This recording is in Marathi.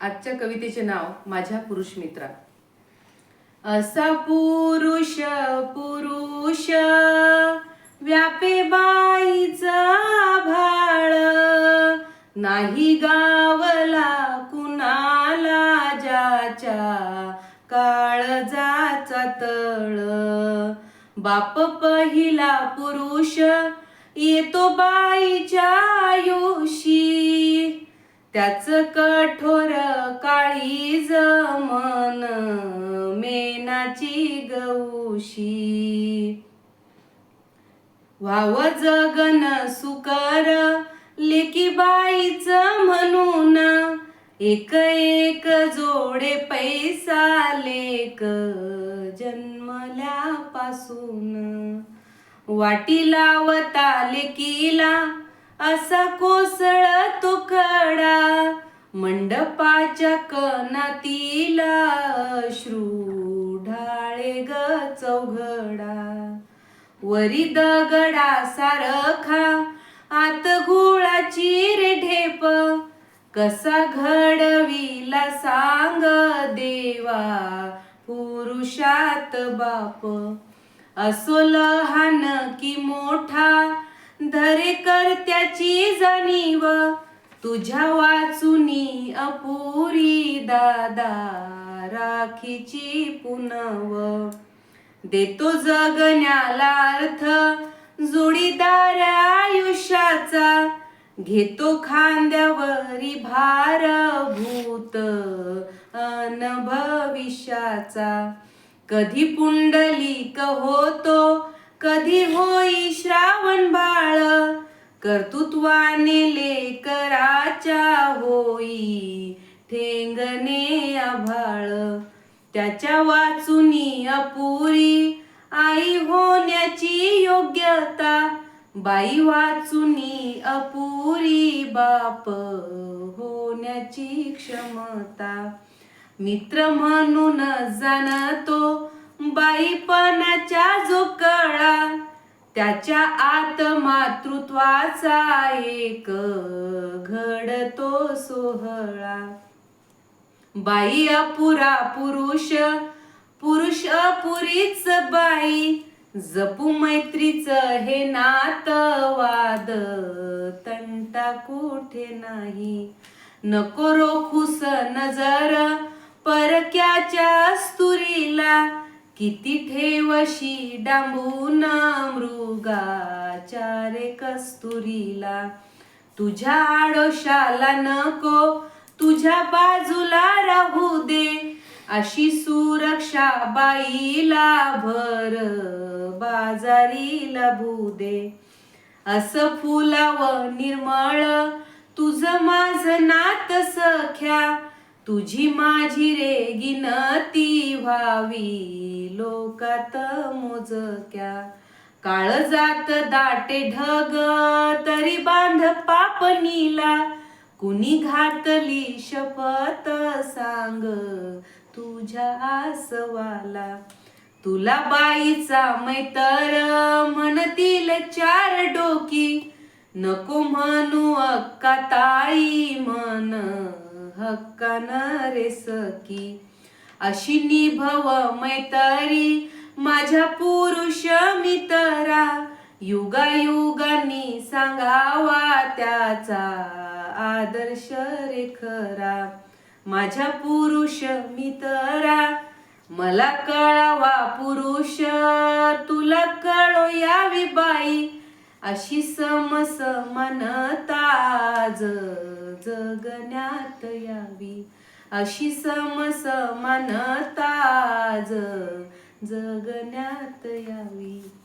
आजच्या कवितेचे नाव माझ्या पुरुष मित्रा. असा पुरुष पुरुष व्यापे बाईचा भाळ. नाही गावला कुणाला ज्याच्या काळजाचा तळ. बाप पहिला पुरुष येतो बाईच्या आयुषी त्याच कठोर काळी जमन मेनाची गौशी. वाव जगन सुकर लेकी बाईच म्हणून एक एक जोडे पैसा लेक जन्मल्यापासून. वाटी लावता लेकीला असा कोसळ मंडपाच्या कनातीला श्रू ढाळे ग चौघडा. वरी दगडा सारखा आत गुळाची रे ढेप. कसा घडविला सांग देवा पुरुषात बाप. असो लहान की मोठा धरे करत्याची जाणीव. तुझ्या वाचुनी अपुरी दादा राखीची पुनव. देतो जगण्याला अर्थ जोडीदार आयुष्याचा. घेतो खांद्यावरी भार भूत अन भविष्याचा कधी पुंडलिक होतो कधी होई श्रावण बाळ. कर्तृत्वाने लेकराच्या होई ठेंगणे आभाळ. त्याच्या वाचुनी अपुरी आई होण्याची योग्यता. बाई वाचुनी अपुरी बाप होण्याची क्षमता. मित्र म्हणून जाणतो बाईपणाच्या जो कळा त्याच्या आत मातृत्वाचा एक घडतो सोहळा. बाई अपुरा पुरुष पुरुष अपुरीच बाई जपू मैत्रीच हे नातवाद तंटा कुठे नाही. नको रोखूस नजर परक्याच्या स्तुरीला किती ठेवशी डांबून मृगाच्या रे कस्तुरीला? तुझ्या आडोशाला नको तुझ्या बाजूला राहू दे. अशी सुरक्षा बाईला भर बाजारीला दे. असं फुलाव निर्मळ तुझ माझ नात सख्या. तुझी माझी रे गिनती व्हावी लोकात मोजक्या. काळ जात दाटे ढग तरी बांध पापणीला कुणी घातली शपथ सांग तुझ्या आसवाला. तुला बाईचा मैतर म्हणतील चार डोकी. नको म्हणू अक्का ताई म्हण न रे सकी अशी निभव मैतरी माझ्या पुरुष मितरा. युगायुगांनी सांगावा त्याचा आदर्श रे खरा. माझ्या पुरुष मितरा मला कळावा पुरुष तुला कळो यावी बाई. अशी समसमानता मनता जगण्यात यावी. अशी समसमानता जगण्यात यावी.